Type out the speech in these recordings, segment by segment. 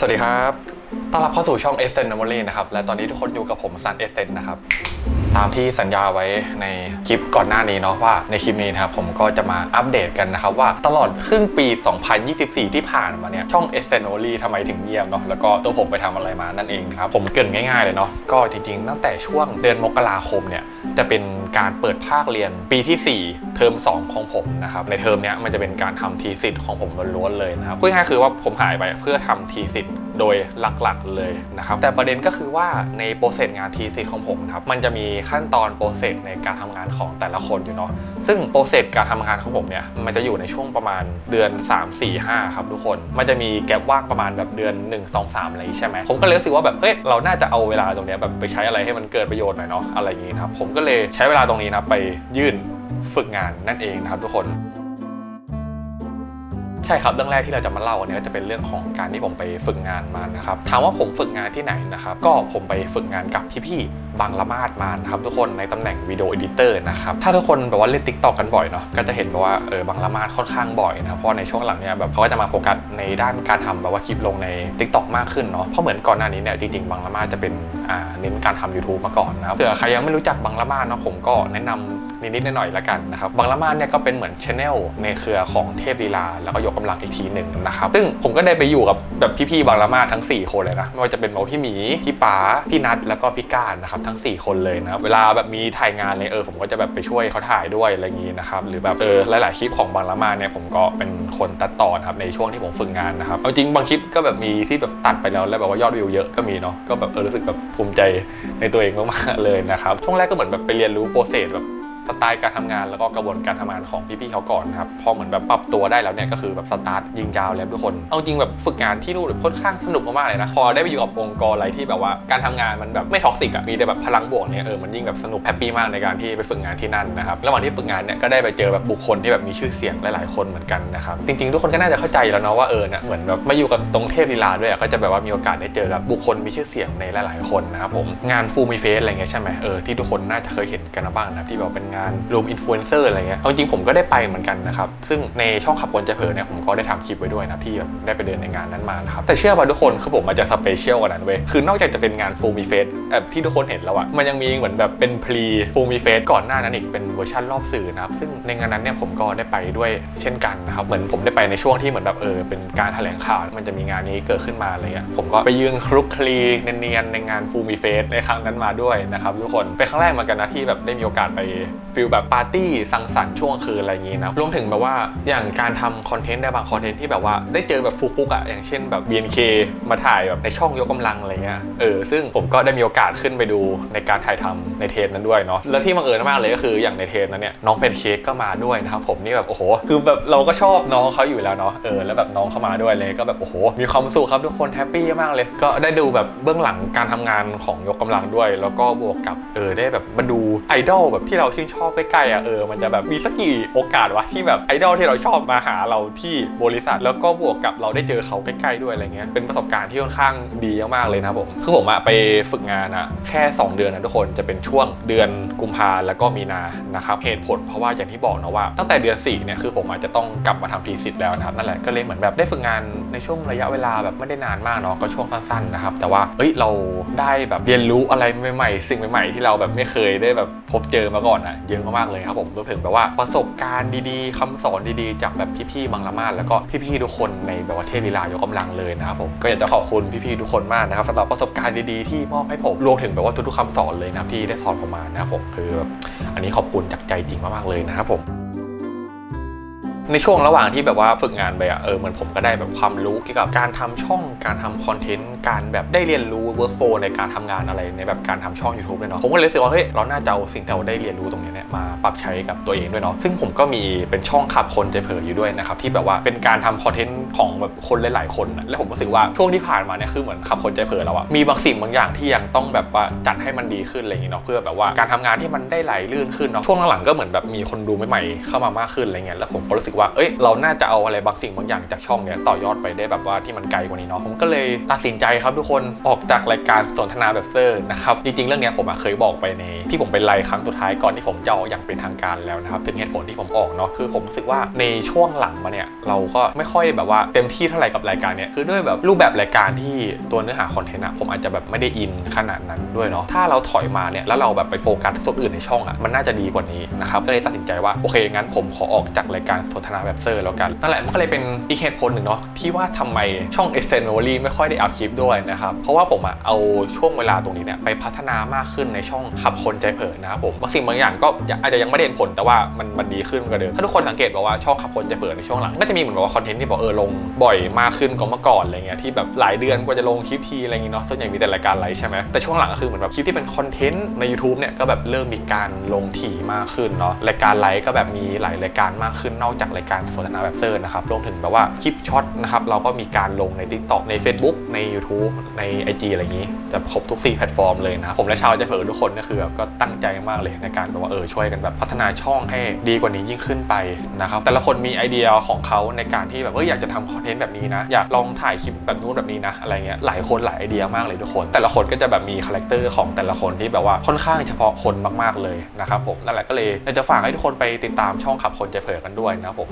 สวัสดีครับ ต้อนรับเข้าสู่ช่อง e s s e n Memory นะครับ และตอนนี้ทุกคนอยู่กับผมซันเอเซนนะครับ ตามที่สัญญาไว้ในคลิปก่อนหน้านี้เนาะว่าในคลิปนี้นะครับผมก็จะมาอัปเดตกันนะครับว่าตลอดครึ่งปี 2024 ที่ผ่านมาเนี่ยช่อง e s s e n Memory ทำไมถึงเงียบเนาะแล้วก็ตัวผมไปทำอะไรมานั่นเองครับผมเกินง่ายๆเลยเนาะก็จริงๆ ตั้งแต่ช่วงเดือนมกราคมเนี่ยจะเป็นการเปิดภาคเรียนปีที่ 4 เทอม 2 ของผมนะครับในเทอมเนี้ยมันจะเป็นการทำทีสิทธิ์ของผมล้วนๆเลยนะครับพูดง่ายๆคือว่าผมหายไปเพื่อทำทีสิทธิ์ โดยหลักๆเลยนะครับแต่ประเด็นก็คือว่าในโปรเซสงานทีสิทธิ์ของผมนะครับมันจะมีขั้นตอนโปรเซสในการทำงานของแต่ละคนอยู่เนาะซึ่งโปรเซสการทำงานของผมเนี่ยมันจะอยู่ในช่วงประมาณเดือน 3 4 5 ครับทุกคน มันจะมีแกลบว่างประมาณแบบเดือน 1 2 3 อะไรอย่างงี้ใช่ไหมผมก็เลยรู้สึกว่าแบบเฮ้ยเราน่าจะเอาเวลาตรงเนี้ยแบบไปใช้อะไรให้มันเกิดประโยชน์หน่อยเนาะอะไรอย่างงี้นะครับผมก็เลยใช้เวลาตรงนี้นะไปยื่นฝึกงานนั่นเองนะครับทุกคน ใช่ครับเรื่องแรกที่เราจะมาเล่าวันนี้ก็จะเป็นเรื่องของการที่ผมไปฝึกงานมานะครับถามว่าผมฝึกงานที่ไหนนะครับก็ผมไปฝึกงานกับพี่ๆ บางละมาดมานะครับทุกคนในตำแหน่งวิดีโอเอดิเตอร์นะครับถ้าทุกคนแบบว่าเล่น t ิ k t o k กันบ่อยเนาะก็จะเห็นแบบว่าเออบางละมาดค่อนข้างบ่อยนะเพราะในช่วงหลังเนี่ยแบบเขาก็จะมาโฟกัสในด้านการทำแบบว่าคลิปลงใน t ิ k t o k มากขึ้นเนาะเพราะเหมือนก่อนหน้านี้เนี่ยจริงๆบางละมาดจะเป็นอ่าเน้นการทำ YouTube มาก่อนนะเผื่อใครยังไม่รู้จักบางละมาดเนาะผมก็แนะนำนิดๆหน่อยๆละกันนะครับบางละมาดเนี่ยก็เป็นเหมือนช anel ในเครือของเทพลีลา แล้วก็ยกกำลังอีกทีหนึ่งนะครับซึ่งผมก็ได้ไปอยู่กับแบบพี่ๆบางละมาดทั้ง 4 คนเลยนะไม่ว่าจะเป็นแบบพี่หมีพี่ป๋าพี่นัทแล้วก็พี่ก้านนะครับทั้ง 4 คนเลยนะครับ เวลาแบบมีถ่ายงานเลยเออผมก็จะแบบไปช่วยเขาถ่ายด้วยอะไรอย่างนี้นะครับ หรือแบบเออหลาย ๆ คลิปของบางละมาเนี่ยผมก็เป็นคนตัดต่อนะครับในช่วงที่ผมฝึกงานนะครับเอาจริงบางคลิปก็แบบมีที่แบบตัดไปแล้วแล้วแบบว่ายอดวิวเยอะก็มีเนาะก็แบบเออรู้สึกแบบภูมิใจในตัวเองมาก ๆ เลยนะครับช่วงแรกก็เหมือนแบบไปเรียนรู้โปรเซสแบบ สไตล์การทำงานแล้วก็กระบวนการทำงานของพี่ๆเขาก่อนนะครับพอเหมือนแบบปรับตัวได้แล้วเนี่ยก็คือแบบสตาร์ทยิงยาวแล้วทุกคน เอาจริงแบบฝึกงานที่นู่นค่อนข้างสนุกมากๆเลยนะ พอได้ไปอยู่กับองค์กรอะไรที่แบบว่าการทำงานมันแบบไม่ท็อกซิกอะมีแต่แบบพลังบวกเนี่ยเออมันยิ่งแบบสนุกแฮปปี้มากในการที่ไปฝึกงานที่นั่นนะครับระหว่างที่ฝึกงานเนี่ยก็ได้ไปเจอแบบบุคคลที่แบบมีชื่อเสียงหลายๆคนเหมือนกันนะครับจริงๆทุกคนก็น่าจะเข้าใจแล้วเนาะว่าเออเนี่ยเหมือนแบบมาอยู่กับตรงเทพลีลาด้วยอะก็จะแบบว่ามีโอกาสได้เจอกับบุคคลมีชื่อเสียงในหลาย ๆคนนะครับผมงานฟูมีเฟสอะไรเงี้ยใช่ไหมเออที่ทุกคนน่าจะเคยเห็นกันบ้างนะที่แบบเป็นงานรวมอินฟลูเอนเซอร์อะไรเงี้ยเอาจริงผมก็ได้ไปเหมือนกันนะครับ ซึ่งในช่องขับคนจะเผลอเนี่ยผมก็ได้ทำคลิปไว้ด้วยนะที่แบบได้ไปเดินในงานนั้นมานะครับ แต่เชื่อป่ะทุกคนคือผมอาจจะสเปเชียลกว่านั้นเว้ย คือนอกจากจะเป็นงานฟูมีเฟสแบบที่ทุกคนเห็นแล้วอะมันยังมีเหมือนแบบเป็นพรีฟูมีเฟสก่อนหน้านั้นอีกเป็นเวอร์ชันรอบสื่อนะครับ ซึ่งในงานนั้นเนี่ยผมก็ได้ไปด้วยเช่นกันนะครับ เหมือนผมได้ไปในช่วงที่เหมือนแบบเออเป็นการแถลงข่าวมันจะมีงานนี้เกิดขึ้นมาอะไรเงี้ยผมก็ไปยืนคลุกคลีเนียนๆในงานฟูมีเฟสในครั้งนั้นมาด้วยนะครับทุกคนเป็นครั้งแรกเหมือนกันนะที่แบบได้มีโอกาสไป ฟิลแบบปาร์ตี้สังสรรค์ช่วงคืนอะไรอย่างงี้นะรวมถึงแบบว่าอย่างการทำคอนเทนต์ได้บางคอนเทนต์ที่แบบว่าได้เจอแบบฟุกๆอะอย่างเช่นแบบ BNK มาถ่ายแบบในช่องยกกำลังอะไรเงี้ยเออซึ่งผมก็ได้มีโอกาสขึ้นไปดูในการถ่ายทำในเทปนั้นด้วยเนาะแล้วที่บังเอิญมากเลยก็คืออย่างในเทปนั้นเนี่ยน้องเพนเค้กก็มาด้วยนะครับผมนี่แบบโอ้โหคือแบบเราก็ชอบน้องเขาอยู่แล้วเนาะเออแล้วแบบน้องเขามาด้วยเลยก็แบบโอ้โหมีความสุขครับทุกคนแฮปปี้มากเลย ก็ได้ดูแบบเบื้องหลังการทำงานของยกกำลังด้วย แล้วก็บวกกับเออได้แบบมาดูไอดอลแบบที่เราชื่นชอบใกล้ๆอะเออมันจะแบบมีสักกี่โอกาสวะที่แบบไอดอลที่เราชอบมาหาเราที่บริษัท แล้วก็บวกกับเราได้เจอเขาใกล้ๆด้วยอะไรเงี้ยเป็นประสบการณ์ที่ค่อนข้างดีมากๆเลยนะครับผมคือผมอะไปฝึกงานอะแค่ 2 เดือนนะทุกคนจะเป็นช่วงเดือนกุมภาแล้วก็มีนานะครับเหตุผลเพราะว่าอย่างที่บอกนะว่า ตั้งแต่เดือน4เนี่ยคือผมอาจจะต้องกลับมาทำทีสิทธิ์แล้วนะครับนั่นแหละก็เลยเหมือนแบบได้ฝึกงานในช่วงระยะเวลาแบบไม่ได้นานมากเนาะก็ช่วงสั้นๆนะครับแต่ว่าเอ้ยเราได้แบบเรียนรู้อะไรใหม่ๆ สิ่งใหม่ๆ ที่เราแบบไม่เคยได้แบบพบเจอมาก่อนอะเยอะมากๆเลยครับผมรวมถึงแบบว่าประสบการณ์ดีๆคำสอนดีๆ จากแบบพี่ๆบางละมาดแล้วก็พี่ๆทุกคนในแบบว่าเทพลีลายกกำลังเลยนะครับผมก็อยากจะขอบคุณพี่ๆทุกคนมากนะครับสำหรับประสบการณ์ดีๆที่มอบให้ผมรวมถึงแบบว่าทุกๆคำสอนเลยนะที่ได้สอนผมมานะครับผมคือแบบอันนี้ขอบคุณจากใจจริงมากๆเลยนะครับผม ในช่วงระหว่างที่แบบว่าฝึกงานไปอะเออเหมือนผมก็ได้แบบความรู้เกี่ยวกับการทำช่องการทำคอนเทนต์การแบบได้เรียนรู้เวิร์กโฟในการทำงานอะไรในแบบการทำช่อง YouTube เลยเนาะผมก็เลยรู้สึกว่าเฮ้ยเราน่าจะเอาสิ่งที่เราได้เรียนรู้ตรงนี้เนี่ยมาปรับใช้กับตัวเองด้วยเนาะซึ่งผมก็มีเป็นช่องขับคนใจเผยอยู่ด้วยนะครับที่แบบว่าเป็นการทำคอนเทนต์ของแบบคนหลาย ๆ คนอะแล้วผมรู้สึกว่าช่วงที่ผ่านมาเนี่ยคือเหมือนขับคนใจเผยเราอะมีบางสิ่งบางอย่างที่ยังต้องแบบว่าจัดให้มันดีขึ้นอะไรอย่างเงี้เนาะเพื่อแบบว่าการทำงานที่มันได้ไหลลื่นขึ้นเนาะช่วงหลังๆก็เหมือนแบบมีคนดูใหม่ๆเข้ามามากขึ้นอะไรเงี้ยแล้วผมก็รู้สึกว่า เอ้ย เราน่าจะเอาอะไรบางสิ่งบางอย่างจากช่องเนี้ยต่อยอดไปได้แบบว่าที่มันไกลกว่านี้เนาะ ผมก็เลยตัดสินใจครับทุกคน ออกจากรายการสนทนาแบบเซอร์นะครับ จริงๆ เรื่องเนี้ยผมเคยบอกไปใน ที่ผมเป็นไลฟ์ครั้งสุดท้ายก่อนที่ผมจะออกอย่างเป็นทางการแล้วนะครับ ถึงเหตุผลที่ผมออกเนาะ คือผมรู้สึกว่าในช่วงหลังมาเนี่ยเราก็ไม่ค่อยแบบว่าเต็มที่เท่าไหร่กับรายการเนี้ย คือด้วยแบบรูปแบบรายการที่ตัวเนื้อหาคอนเทนต์อะผมอาจจะแบบไม่ได้อินขนาดนั้นด้วยเนาะ ถ้าเราถอยมาเนี่ยแล้วเราแบบไปโฟกัสส่วนอื่นในช่องอะมันน่าจะดีกว่านี้นะครับ ก็เลยตัดสินใจว่าโอเคงั้นผมขอออกจากรายการสนทนาแบบเซอร์แล้วกัน นั่นแหละมันก็เลยเป็นอีกเหตุผลหนึ่งเนาะที่ว่าทำไมช่อง e s s e n m o r y ไม่ค่อยได้อัพคลิปด้วยนะครับ เพราะว่าผมอะเอาช่วงเวลาตรงนี้เนี่ยไปพัฒนามากขึ้นในช่องขับคนใจเผลอนะครับผมบางสิ่งบางอย่างก็อาจจะยังไม่ได้เห็นผลแต่ว่ามันมันดีขึ้นกว่าเดิมถ้าทุกคนสังเกตบอกว่าช่องขับคนใจเผลอในช่วงหลังก็จะมีเหมือนแบบว่าคอนเทนต์ที่บอกเออลงบ่อยมากขึ้นกว่าเมื่อก่อนอะไรเงี้ยที่แบบหลายเดือนกว่าจะลงคลิปทีอะไรเงี้ยเนาะส่วนใหญ่มีแต่รายการไลฟ์ใช่ไหมแต่ช่วงหลังก็คือเหมือนแบบคลิปที่เป็นคอนเทนต์ใน YouTube เนี่ยก็แบบเริ่มมีการลงถี่มากขึ้นเนาะรายการไลฟ์ก็แบบมีหลายรายการมากขึ้นนอกจากรายการสนทนาแบบเซอร์นะครับรวมถึงแบบว่าคลิปช็อตนะครับเราก็มีการลงใน TikTok ใน Facebook ใน YouTube ใน IG อะไรอย่างนี้จะครบทุก 4 แพลตฟอร์มเลยนะผมและชาวใจเผอทุกคนก็คือแบบก็ตั้งใจมากเลยในการแบบว่าเออช่วยกันแบบพัฒนาช่องให้ดีกว่านี้ยิ่งขึ้นไปนะครับแต่ละคนมีไอเดียของเขาในการที่แบบเอออยากจะทำคอนเทนต์แบบนี้นะอยากลองถ่ายคลิปแบบนู้นแบบนี้นะอะไรเงี้ยหลายคนหลายไอเดียมากเลยทุกคน แต่ละคนก็จะแบบมีคาแรคเตอร์ของแต่ละคนที่แบบว่าค่อนข้างเฉพาะคนมากๆเลยนะครับผมนั่นแหละก็เลยอยากจะฝากให้ทุกคนไปติดตามช่องขับคนใจเผลอกันด้วยนะผม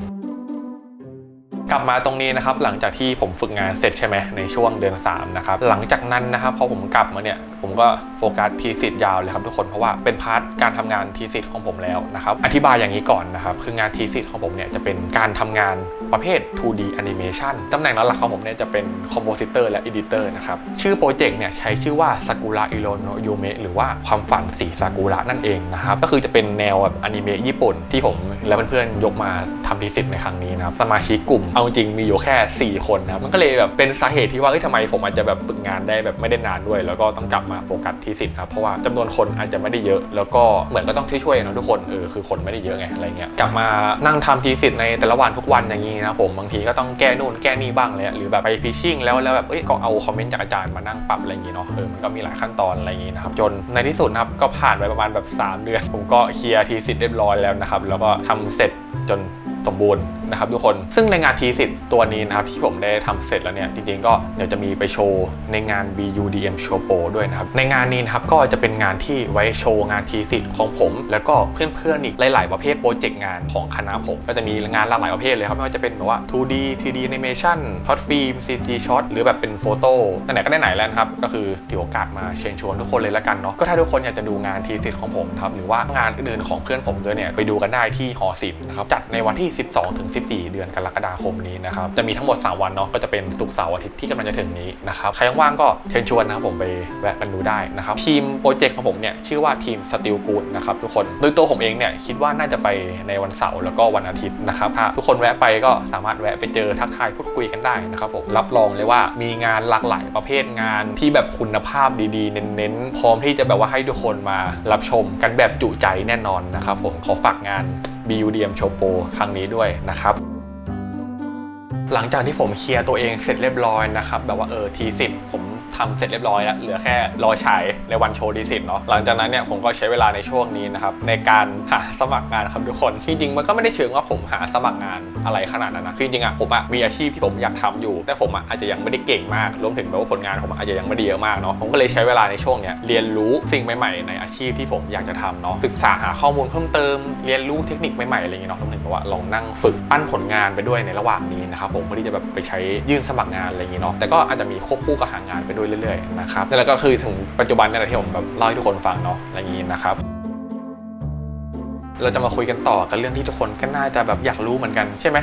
กลับมาตรงนี้นะครับหลังจากที่ผมฝึกงานเสร็จใช่ไหมในช่วงเดือน3นะครับหลังจากนั้นนะครับพอผมกลับมาเนี่ยผมก็โฟกัสทีสิทธิ์ยาวเลยครับทุกคนเพราะว่าเป็นพาร์ทการทำงานทีสิทธิ์ของผมแล้วนะครับอธิบายอย่างนี้ก่อนนะครับคืองานทีสิทธิ์ของผมเนี่ยจะเป็นการทำงานประเภท 2D animation ตำแหน่งหลักของผมเนี่ยจะเป็น compositor และ editor นะครับชื่อโปรเจกต์เนี่ยใช้ชื่อว่า Sakura Iro no Yume หรือว่าความฝันสีซากุระนั่นเองนะครับก็คือจะเป็นแนวแบบอนิเมะญี่ปุ่นที่ผมและเพื่อนๆยกมาทำทีสิทธิ์ในครั้งนี้นะครับสมาชิกกลุ่มเอาจริงมีอยู่แค่ 4 คนนะครับมันก็เลยแบบเป็นสาเหตุที่ว่าเอ้ยทำไมผมอาจจะแบบฝึกงานได้แบบไม่ได้นานด้วย แล้วก็ต้องกลับมาโฟกัสทีสิทธิ์ครับเพราะว่าจำนวนคนอาจจะไม่ได้เยอะ แล้วก็เหมือนก็ต้องช่วยๆนะทุกคนเออคือคนไม่ได้เยอะไงอะไรเงี้ยกลับมานั่งทำทีสิทธิ์ในแต่ละวันทุกวันอย่างนี้นะผมบางทีก็ต้องแก้นู่นแก้นี่บ้างเลยหรือแบบไปพิชชิ่งแล้วแล้วแบบเอ้ยก็เอาคอมเมนต์จากอาจารย์มานั่งปรับอะไรอย่างงี้เนาะเออมันก็มีหลายขั้นตอนอะไรอย่างงี้นะครับจนในที่สุดนะครับก็ผ่านไปประมาณแบบ 3 เดือน ผมก็เคลียร์ทีสิทธิ์เรียบร้อยแล้วนะครับแล้วก็ทำเสร็จจนสมบูรณ์นะครับทุกคน ซึ่งในงานทีสิทธ์ตัวนี้นะครับที่ผมได้ทำเสร็จแล้วเนี่ยจริงๆก็เดี๋ยวจะมีไปโชว์ในงาน BUDM Show Pro ด้วยนะครับในงานนี้นะครับก็จะเป็นงานที่ไว้โชว์งานทีสิทธ์ของผม แล้วก็เพื่อนๆอีกหลาย ๆ ประเภทโปรเจกต์งานของคณะผม ก็จะมีงานหลากหลายประเภทเลยครับไม่ว่าจะเป็นแบบว่า 2D 3D animation ช็อตฟิล์ม CG ช็อตหรือแบบเป็นโฟโต้ไหนๆก็ได้ไหนแล้วนะครับก็คือถือโอกาสมาเชิญชวนทุกคนเลยละกันเนาะก็ถ้าทุกคนอยากจะดูงานทีสิทธ์ของผมครับหรือว่างานอื่นๆของเพื่อนผมด้วยเนี่ยไปดูกันได้ที่หอศิลป์นะครับจัดในวันที่ 12ถึง14 เดือนกรกฎาคมนี้นะครับจะมีทั้งหมด 3 วันเนาะก็จะเป็นศุกร์เสาร์อาทิตย์ที่กำลังจะถึงนี้นะครับใครว่างก็เชิญชวนนะครับผมไปแวะกันดูได้นะครับทีมโปรเจกต์ของผมเนี่ยชื่อว่าทีมสติลกูดนะครับทุกคนโดยตัวผมเองเนี่ยคิดว่าน่าจะไปในวันเสาร์แล้วก็วันอาทิตย์นะครับถ้าทุกคนแวะไปก็สามารถแวะไปเจอทักทายพูดคุยกันได้นะครับผมรับรองเลยว่ามีงานหลากหลายประเภทงานที่แบบคุณภาพดีๆ เน้นๆพร้อมที่จะแบบว่าให้ทุกคนมารับชมกันแบบจุใจแน่นอนนะครับผมขอฝากงาน BUDM Show Pro ครั้งนี้ด้วยนะครับหลังจากที่ผมเคลียร์ตัวเองเสร็จเรียบร้อยนะครับแบบว่าเออทีสิผม ทำเสร็จเรียบร้อยแล้วเหลือแค่รอฉายในวันโชว์ทีสิทธ์เนาะหลังจากนั้นเนี่ยผมก็ใช้เวลาในช่วงนี้นะครับในการหาสมัครงานครับทุกคนจริงๆมันก็ไม่ได้เชิงว่าผมหาสมัครงานอะไรขนาดนั้นนะคือจริงๆอะผมอะมีอาชีพที่ผมอยากทำอยู่ แต่ผมอะอาจจะยังไม่ได้เก่งมากรวมถึงแบบว่าผลงานผมอาจจะยังไม่ด้เยอะมากเนาะผมก็เลยใช้เวลาในช่วงเนี้ยเรียนรู้สิ่งใหม่ๆ ในอาชีพที่ผมอยากจะทำเนาะศึกษาหาข้อมูลเพิ่มเติมเรียนรู้เทคนิคใหม่ๆอะไรอย่างเงี้ยเนาะรวมถึงแบบว่าลองนั่งฝึกปั้นผลงานไปด้วยในระหว่างนี้นะครับผมเพื่อที่จะแบบไปใช้ยื่นสมัครงานอะไรอย่างเงี้ยเนาะแต่ก็อาจจะมีควบคู่กับหางานไปด้วยเรื่อยๆนะครับนั่นแหละก็คือถึงปัจจุบันนี่แหละที่ผมแบบเล่าให้ทุกคนฟังเนาะอะไรอย่างนี้นะครับเราจะมาคุยกันต่อกันเรื่องที่ทุกคนก็น่าจะแบบอยากรู้เหมือนกันใช่ไหม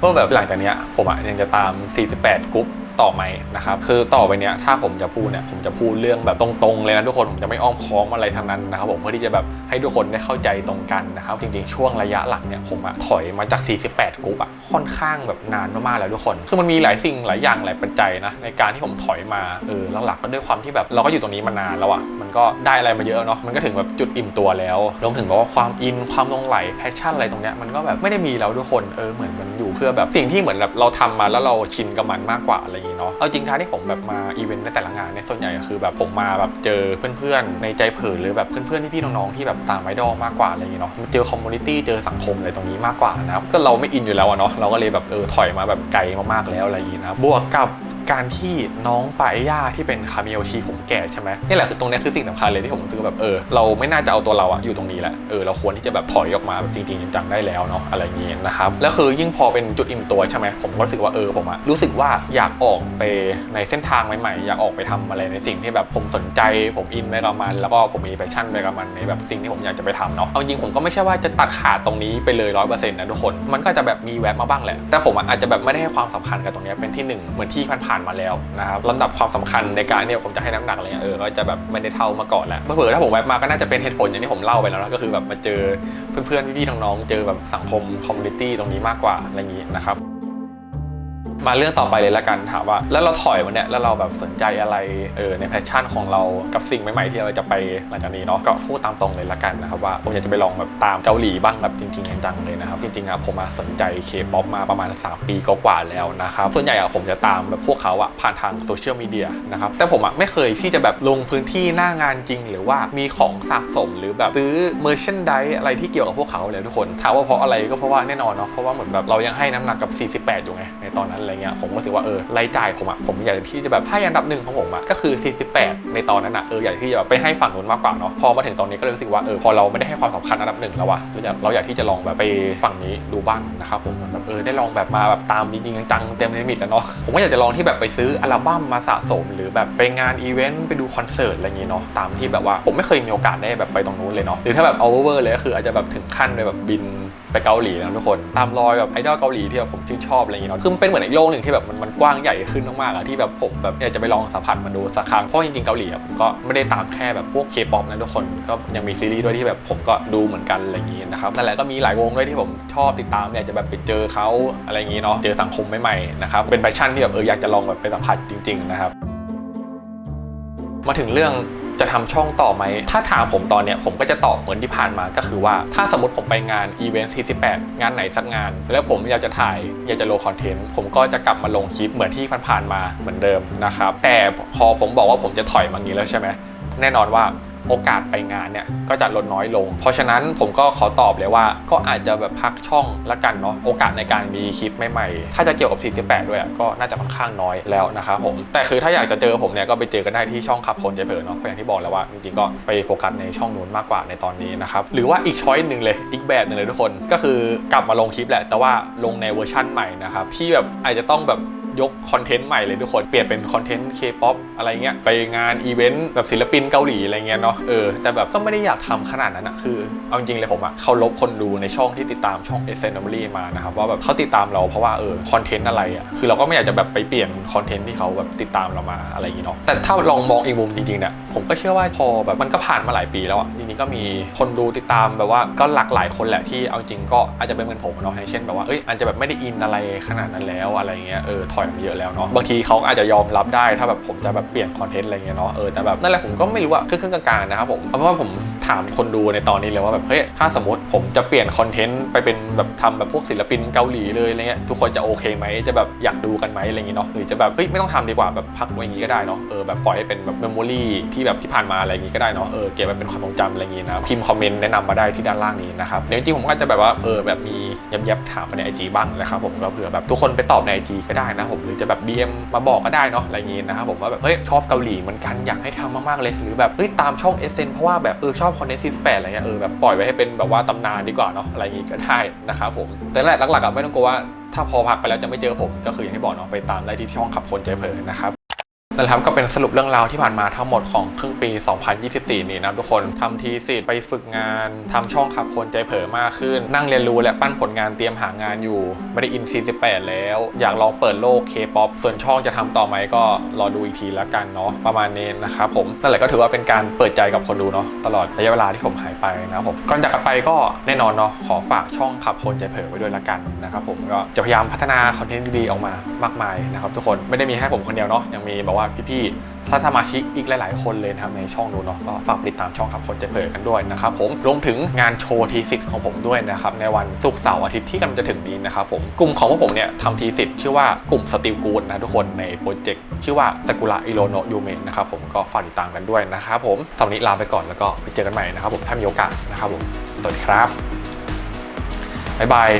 ว่าแบบหลังจากนี้ผมอะยังจะตาม 48 กรุ๊ป ต่อไหมนะครับคือต่อไปเนี้ยถ้าผมจะพูดเนี่ยผมจะพูดเรื่องแบบตรงๆเลยนะทุกคนผมจะไม่อ้อมค้อมอะไรทั้งนั้นนะครับผมเพื่อที่จะแบบให้ทุกคนได้เข้าใจตรงกันนะครับจริงๆช่วงระยะหลังเนี่ยผมอะถอยมาจาก 48กรุ๊ปอะค่อนข้างแบบนานมากๆแล้วทุกคนคือมันมีหลายสิ่งหลายอย่างหลายปัจจัยนะในการที่ผมถอยมาเออหลักๆก็ด้วยความที่แบบเราก็อยู่ตรงนี้มานานแล้วอะมันก็ได้อะไรมาเยอะเนาะมันก็ถึงแบบจุดอิ่มตัวแล้วรวมถึงแบบว่าความอินความลงไหลแพชชั่นอะไรตรงเนี้ยมันก็แบบไม่ได้มีแล้วทุกคนเออเหมือนมันอยู่เพื่อแบบสิ่งที่เหมือนแบบเราทำมาแล้วเราชินกับมันมากกว่าอะไรอย่างงี้นี้เนาะเอาจริงการที่ผมแบบมาอีเวนต์ในแต่ละงานเนี่ยส่วนใหญ่ก็คือแบบผมมาแบบเจอเพื่อนๆในใจเผินหรือแบบเพื่อนๆพี่ๆน้องๆที่แบบตามไอดอลมากกว่าอะไรอย่างเงี้ยเนาะเจอคอมมูนิตี้เจอสังคมอะไรตรงนี้มากกว่านะก็เราไม่อินอยู่แล้วอะเนาะเราก็เลยแบบเออถอยมาแบบไกลมากๆแล้วอะไรอย่างงี้นะบวกกับ การที่น้องปาเอย่าที่เป็นคาเมโอชีผมแก่ใช่ไหมนี่แหละคือตรงนี้คือสิ่งสำคัญเลยที่ผมรู้สึกแบบเออเราไม่น่าจะเอาตัวเราอะอยู่ตรงนี้แหละเออเราควรที่จะแบบถอยออกมาแบบจริงๆจังๆได้แล้วเนาะอะไรอย่างงี้นะครับแล้วคือยิ่งพอเป็นจุดอิ่มตัวใช่ไหมผมก็รู้สึกว่าเออผมอะรู้สึกว่าอยากออกไปในเส้นทางใหม่ๆ อยากออกไปทำอะไรในสิ่งที่แบบผมสนใจผมอินไปกับมันแล้วก็ผมมีแพชชั่นไปกับมันในแบบสิ่งที่ผมอยากจะไปทำเนาะเอาจริงผมก็ไม่ใช่ว่าจะตัดขาดตรงนี้ไปเลยร้อยเปอร์เซ็นต์นะทุกคนมันก็จะแบบมีแวบมาบ้างแหละแต่ผมอาจจะแบบไม่ได้ให้ความสำคัญกับตรงนี้เป็นที่หนึ่งเหมือนที่ผ่านๆมาแล้วนะครับลำดับความสำคัญในการเนี่ยผมจะให้น้ำหนักอะไรเงี้ยเออก็จะแบบไม่ได้เท่ามาก่อนแล้วเผื่อถ้าผมแวบมาก็น่าจะเป็นเหตุผลอย่างที่ผมเล่าไปแล้วนะก็คือแบบมาเจอเพื่อนๆพี่ๆน้องๆเจอแบบสังคมคอมมูนิตี้ตรงนี้มากกว่าอะไรอย่างนี้นะครับ มาเรื่องต่อไปเลยละกันถามว่า แล้วเราถอยมาเนี่ยแล้วเราแบบสนใจอะไรเออในแพชชั่นของเรากับสิ่งใหม่ๆที่เราจะไปหลังจากนี้เนาะก็พูดตามตรงเลยละกันนะครับว่าผมอยากจะไปลองแบบตามเกาหลีบ้างแบบจริงๆจังๆเลยนะครับจริงๆอะผมมาสนใจเคป๊อปมาประมาณ 3 ปีกว่าแล้วนะครับส่วนใหญ่อะผมจะตามแบบพวกเขาอะผ่านทางโซเชียลมีเดียนะครับแต่ผมอะไม่เคยที่จะแบบลงพื้นที่หน้างานจริง หรือว่ามีของสะสมหรือแบบซื้อเมอร์เชันไดอะไรที่เกี่ยวกับพวกเขาเลยทุกคนถามว่าเพราะอะไรก็เพราะว่าแน่นอนเนาะเพราะว่าเหมือนแบบเรายังให้น้ำหนักกับ 48 อยู่ไงในตอนนั้นอะไรเงี้ยผมก็รู้สึกว่าเออรายจ่ายผมอะผมอยากที่จะแบบให้อันดับหนึ่งของผมอะก็คือ 48 ในตอนนั้นอะเอออยากที่จะแบบไปให้ฝั่งนู้นมากกว่าเนาะพอมาถึงตอนนี้ก็เลยรู้สึกว่าเออพอเราไม่ได้ให้ความสำคัญอันดับหนึ่งแล้วอะเราอยากเราอยากที่จะลองแบบไปฝั่งนี้ดูบ้างนะครับผมเอนแบบเออได้ลองแบบมาแบบตามจริงจังเต็มลิมิตแล้วเนาะผมก็อยากจะลองที่แบบไปซื้ออัลบั้มมาสะสม หรือแบบไปงานอีเวนต์ไปดูคอนเสิร์ตอะไรอย่างงี้เนาะตามที่แบบว่าผมไม่เคยมีโอกาสได้แบบไปตรงนู้นเลยเนาะหรือถ้าแบบเอาเวอร์เลยก็คืออาจจะแบบถึงขั้นไปแบบบิน ไปเกาหลีนะทุกคน ตามรอยแบบไอดอลเกาหลีที่แบบผมชื่นชอบอะไรอย่างเงี้ยเนาะคือมันเป็นเหมือนอีกโลกหนึ่งที่แบบมันมันกว้างใหญ่ขึ้นมากๆอะที่แบบผมแบบอยากจะไปลองสัมผัสมันดูสักครั้งเพราะจริงๆเกาหลีอะผมก็ไม่ได้ตามแค่แบบพวกเคป๊อปนะทุกคนก็ยังมีซีรีส์ด้วยที่แบบผมก็ดูเหมือนกันอะไรอย่างงี้นะครับนั่นแหละก็มีหลายวงด้วยที่ผมชอบติดตามอยากจะแบบไปเจอเขาอะไรอย่างงี้เนาะเจอสังคมใหม่ๆนะครับเป็นแพชชั่นที่แบบเอออยากจะลองแบบไปสัมผัสจริง ๆ นะครับ มาถึงเรื่อง จะทำช่องต่อไหม ถ้าถามผมตอนเนี้ยผมก็จะตอบเหมือนที่ผ่านมาก็คือว่า ถ้าสมมติผมไปงานอีเวนต์48 งานไหนสักงาน แล้วผมอยากจะถ่ายอยากจะโลคอนเทนต์ผมก็จะกลับมาลงคลิปเหมือนที่ผ่านๆมาเหมือนเดิมนะครับแต่พอผมบอกว่าผมจะถอยมางี้แล้วใช่ไหม แน่นอนว่าโอกาสไปงานเนี่ยก็จะลดน้อยลง เพราะฉะนั้นผมก็ขอตอบเลยว่า ก็อาจจะแบบพักช่องละกันเนาะโอกาสในการมีคลิปใหม่ๆ ถ้าจะเกี่ยวกับ 48 ด้วยอะก็น่าจะค่อนข้างน้อยแล้วนะครับผม แต่คือถ้าอยากจะเจอผมเนี่ยก็ไปเจอกันได้ที่ช่องขับคนใจเผลอเนาะเพราะอย่างที่บอกแล้วว่าจริงๆก็ไปโฟกัสในช่องนู้นมากกว่าในตอนนี้นะครับหรือว่าอีกช้อยหนึ่งเลยอีกแบบหนึ่งเลยทุกคนก็คือกลับมาลงคลิปแหละ แต่ว่าลงในเวอร์ชั่นใหม่นะครับที่แบบอาจจะต้องแบบ ยกคอนเทนต์ใหม่เลยทุกคน เปลี่ยนเป็นคอนเทนต์เคป๊อปอะไรเงี้ย ไปงานอีเวนต์แบบศิลปินเกาหลีอะไรเงี้ยเนาะ เออ แต่แบบก็ไม่ได้อยากทำขนาดนั้นอะคือ เอาจริงเลยผมอะเคารพคนดูในช่องที่ติดตามช่อง s n w y มานะครับว่าแบบเขาติดตามเราเพราะว่าเออคอนเทนต์อะไรอะคือเราก็ไม่อยากจะแบบไปเปลี่ยนคอนเทนต์ที่เขาแบบติดตามเรามาอะไรอย่างงี้เนาะ แต่ถ้าลองมองอีกมุมจริงๆเนี่ยผมก็เชื่อว่าพอแบบมันก็ผ่านมาหลายปีแล้วอะจริงๆก็มีคนดูติดตามแบบว่าก็หลากหลายคนแหละที่เอาจริงก็อาจจะเป็นเหมือนผมเนาะอย่างเช่นแบบว่าเอ้ยอาจจะแบบไม่ได้อินอะไรขนาดนั้นแล้วอะไรเงี้ยเอออยมาเยอะแล้วเนาะบางทีเขาอาจจะยอมรับได้ถ้าแบบผมจะแบบเปลี่ยนคอนเทนต์อะไรเงี้ยเนาะเออแต่แบบนั่นแหละผมก็ไม่รู้อะครึ่งกลางๆนะครับผมเพราะว่าผมถามคนดูในตอนนี้เลยว่าแบบเฮ้ยถ้าสมมติผมจะเปลี่ยนคอนเทนต์ไปเป็นแบบทำแบบพวกศิลปินเกาหลีเลยอะไรเงี้ยทุกคนจะโอเคไหมจะแบบอยากดูกันไหมอะไรเงี้ยเนาะหรือจะแบบเฮ้ยไม่ต้องทำดีกว่าแบบพักไว้อย่างงี้ก็ได้เนาะเออแบบปล่อยให้เป็นแบบเมมโมรีที่แบบที่ผ่านมาอะไรอย่างงี้ก็ได้เนาะเออเก็บไว้เป็นความทรงจำอะไรอย่างงี้นะพิมพ์คอมเมนต์แนะนำมาได้ที่ด้านล่างนี้นะครับเดี๋ยวจริงผมก็จะแบบว่าเออแบบมียับๆถามมาในไอจีบ้างนะครับผมก็เผื่อแบบทุกคนไปตอบในไอจีก็ได้นะผมหรือจะแบบ DM มาบอกก็ได้เนาะอะไรอย่างงี้นะครับผมว่าแบบเฮ้ยชอบเกาหลีเหมือนกันอยากให้ทำมากๆเลย หรือแบบเฮ้ยตามช่องเอเซนเพราะว่าแบบเออชอบคอนเทนต์ซีสแปดอะไรเงี้ยเออแบบปล่อยไว้ให้เป็นแบบว่าตำนานดีกว่าเนาะอะไรอย่างงี้ก็ได้นะครับผมแต่แรกหลักๆอะไม่ต้องกลัวว่าถ้าพอพักไปแล้วจะไม่เจอผมก็คืออย่างที่บอกเนาะไปตามได้ที่ช่องขับคนใจเผลอนะครับ นั่นแหละครับก็เป็นสรุปเรื่องราวที่ผ่านมาทั้งหมดของครึ่งปี 2024 นี้นะครับทุกคนทำทีสิทธิ์ไปฝึกงานทำช่องขับคนใจเผลอมากขึ้น นั่งเรียนรู้และปั้นผลงานเตรียมหางานอยู่ ไม่ได้อิน48แล้ว อยากลองเปิดโลก K-POP ส่วนช่องจะทำต่อไหมก็รอดูอีกทีแล้วกันเนาะประมาณนี้นะครับผมนั่นแหละก็ถือว่าเป็นการเปิดใจกับคนดูเนาะตลอดระยะเวลาที่ผมหายไปนะครับผมก่อนจากไปก็แน่นอนเนาะขอฝากช่องขับคนใจเผลอไว้ด้วยละกันนะครับผมก็จะพยายามพัฒนาคอนเทนต์ดีๆออกมามากมายนะครับทุกคนไม่ได้มีแค่ผมคนเดียวเนาะยังมีแบบว่าพี่ๆถ้าสมาชิกอีกหลาย ๆ คนเลยนะครับในช่องนู้นเนาะก็ฝากติดตามช่องขับคนใจเผยกันด้วยนะครับผมรวมถึงงานโชว์ทีสิทธิ์ของผมด้วยนะครับในวันศุกร์เสาร์อาทิตย์ที่กำลังจะถึงนี้นะครับผมกลุ่มของพวกผมเนี่ยทำทีสิทธิ์ชื่อว่ากลุ่มสติลกูดนะทุกคนในโปรเจกต์ชื่อว่าซากุระอิโรโนยูเมะนะครับผมก็ฝากติดตามกันด้วยนะครับผมสำหรับนนี้ลาไปก่อนแล้วก็ไปเจอกันใหม่นะครับผมถ้ามีโอกาสนะครับผมสวัสดีครับบ๊ายบาย